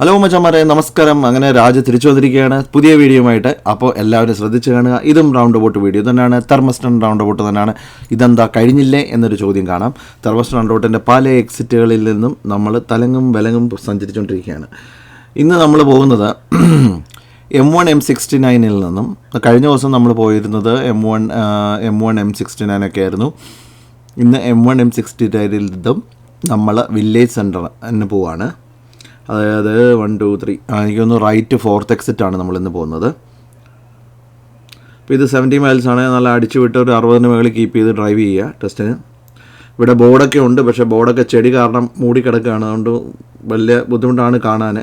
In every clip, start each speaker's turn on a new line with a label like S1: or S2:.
S1: Hello മച്ചന്മാരെ നമസ്കാരം. അങ്ങനെ രാജ തിരിച്ചു വന്നിരിക്കുകയാണ് പുതിയ വീഡിയോയുമായിട്ട്. അപ്പോൾ എല്ലാവരും ശ്രദ്ധിച്ച് കാണുക. ഇതും റൗണ്ട് ബോട്ട് വീഡിയോ തന്നെയാണ്. തെർമസ്റ്റൺ റൗണ്ട് ബോട്ട് തന്നെയാണ്. ഇതെന്താ കഴിഞ്ഞില്ലേ എന്നൊരു ചോദ്യം കാണാം. തെർമസ്റ്റൺ റൗണ്ട് ബോട്ടിന്റെ പല എക്സിറ്റുകളിൽ നിന്നും നമ്മൾ തലങ്ങും വിലങ്ങും സഞ്ചരിച്ചുകൊണ്ടിരിക്കുകയാണ്. ഇന്ന് നമ്മൾ പോകുന്നത് എം വൺ എം സിക്സ്റ്റി നയനിൽ നിന്നും. കഴിഞ്ഞ ദിവസം നമ്മൾ പോയിരുന്നത് M one M one M sixty നയനൊക്കെ ആയിരുന്നു. ഇന്ന് എം വൺ എം സിക്സ്റ്റി നയനിൽ നിന്നും നമ്മൾ വില്ലേജ് സെന്ററിന് പോവാണ്. അതായത് വൺ ടു ത്രീ എനിക്കൊന്ന് റൈറ്റ് ഫോർത്ത് നമ്മൾ ഇന്ന് പോകുന്നത്. അപ്പോൾ ഇത് സെവന്റി മൈൽസ് ആണ്. നല്ല അടിച്ചു വിട്ട് ഒരു അറുപതിന് മുകളിൽ കീപ്പ് ചെയ്ത് ഡ്രൈവ് ചെയ്യുക ടെസ്റ്റിന് ഇവിടെ ബോർഡൊക്കെ ഉണ്ട് പക്ഷേ ബോർഡൊക്കെ ചെടി കാരണം മൂടിക്കിടക്കുകയാണ് അതുകൊണ്ട് വലിയ ബുദ്ധിമുട്ടാണ് കാണാൻ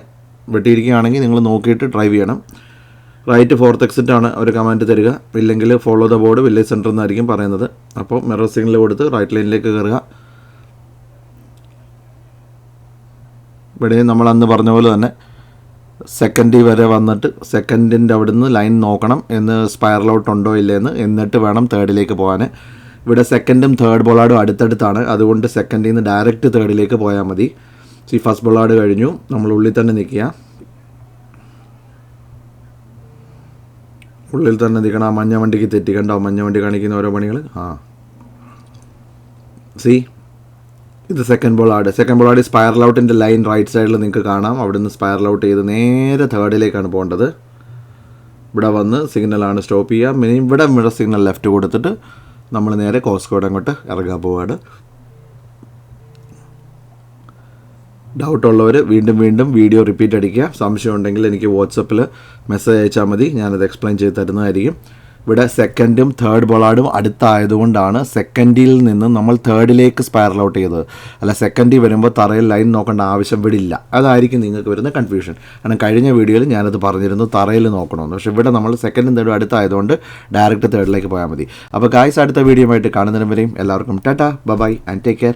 S1: വെട്ടിയിരിക്കുകയാണെങ്കിൽ നിങ്ങൾ നോക്കിയിട്ട് ഡ്രൈവ് ചെയ്യണം. റൈറ്റ് ഫോർത്ത് എക്സിറ്റ് ആണ് ഒരു കമാൻഡ് തരിക. ഇല്ലെങ്കിൽ follow the board village centre എന്നായിരിക്കും പറയുന്നത്. അപ്പോൾ മിറർ സിഗ്നൽ കൊടുത്ത് റൈറ്റ് ലൈനിലേക്ക് കയറുക. ഇവിടെ നമ്മൾ അന്ന് പറഞ്ഞ പോലെ തന്നെ സെക്കൻഡിൽ വരെ വന്നിട്ട് സെക്കൻഡിന്റെ അവിടുന്ന് ലൈൻ നോക്കണം എന്ന് സ്പൈറലോട്ട് ഉണ്ടോ ഇല്ലയെന്ന് എന്നിട്ട് വേണം തേർഡിലേക്ക് പോകാൻ ഇവിടെ സെക്കൻഡും തേർഡ് ബോളാടും അടുത്തടുത്താണ്. അതുകൊണ്ട് സെക്കൻഡിൽ നിന്ന് ഡയറക്റ്റ് തേർഡിലേക്ക് പോയാൽ മതി. സി ഫസ്റ്റ് ബോളാട് കഴിഞ്ഞു. നമ്മൾ ഉള്ളിൽ തന്നെ നിൽക്കുക. ഉള്ളിൽ തന്നെ നിൽക്കണം. ആ മഞ്ഞ വണ്ടിക്ക് തെറ്റിക്കണ്ടോ. മഞ്ഞ വണ്ടി കാണിക്കുന്ന ഓരോ പണികൾ ആ. സി ഇത് സെക്കൻഡ് ബോൾ ആട്. സെക്കൻഡ് ബോൾ ആട് സ്പൈറൽ ഔട്ടിന്റെ ലൈൻ റൈറ്റ് സൈഡിൽ നിങ്ങൾക്ക് കാണാം. അവിടെ നിന്ന് സ്പൈറൽ ഔട്ട് ചെയ്ത് നേരെ തേർഡിലേക്കാണ് പോകേണ്ടത്. ഇവിടെ വന്ന് സിഗ്നലാണ് സ്റ്റോപ്പ് ചെയ്യുക. മിനി ഇവിടെ ഇവിടെ സിഗ്നൽ ലെഫ്റ്റ് കൊടുത്തിട്ട് നമ്മൾ നേരെ കോസ്കോഡ് അങ്ങോട്ട് ഇറങ്ങാൻ പോവാണ്. ഡൗട്ട് ഉള്ളവർ വീണ്ടും വീണ്ടും വീഡിയോ റിപ്പീറ്റ് അടിക്കുക. സംശയം ഉണ്ടെങ്കിൽ എനിക്ക് വാട്സപ്പിൽ മെസ്സേജ് അയച്ചാൽ മതി. ഞാനത് എക്സ്പ്ലെയിൻ ചെയ്ത് തരുന്നതായിരിക്കും. ഇവിടെ സെക്കൻഡും തേർഡ് ബോളാടും അടുത്തായതുകൊണ്ടാണ് സെക്കൻഡിൽ നിന്ന് നമ്മൾ തേർഡിലേക്ക് സ്പൈറൽ ഔട്ട് ചെയ്തത്. അല്ല സെക്കൻഡിൽ വരുമ്പോൾ തറയിൽ ലൈൻ നോക്കേണ്ട ആവശ്യം ഇവിടെ ഇല്ല അതായിരിക്കും നിങ്ങൾക്ക് വരുന്ന കൺഫ്യൂഷൻ കാരണം കഴിഞ്ഞ വീഡിയോയിൽ ഞാനത് പറഞ്ഞിരുന്നു തറയിൽ നോക്കണമെന്ന്. പക്ഷേ ഇവിടെ നമ്മൾ സെക്കൻഡും തേർഡും അടുത്തായതുകൊണ്ട് ഡയറക്റ്റ് തേർഡിലേക്ക് പോയാൽ മതി. അപ്പോൾ കായ്സ് അടുത്ത വീഡിയോ ആയിട്ട് കാണുന്നതിന് വരെയും എല്ലാവർക്കും tata bye and take care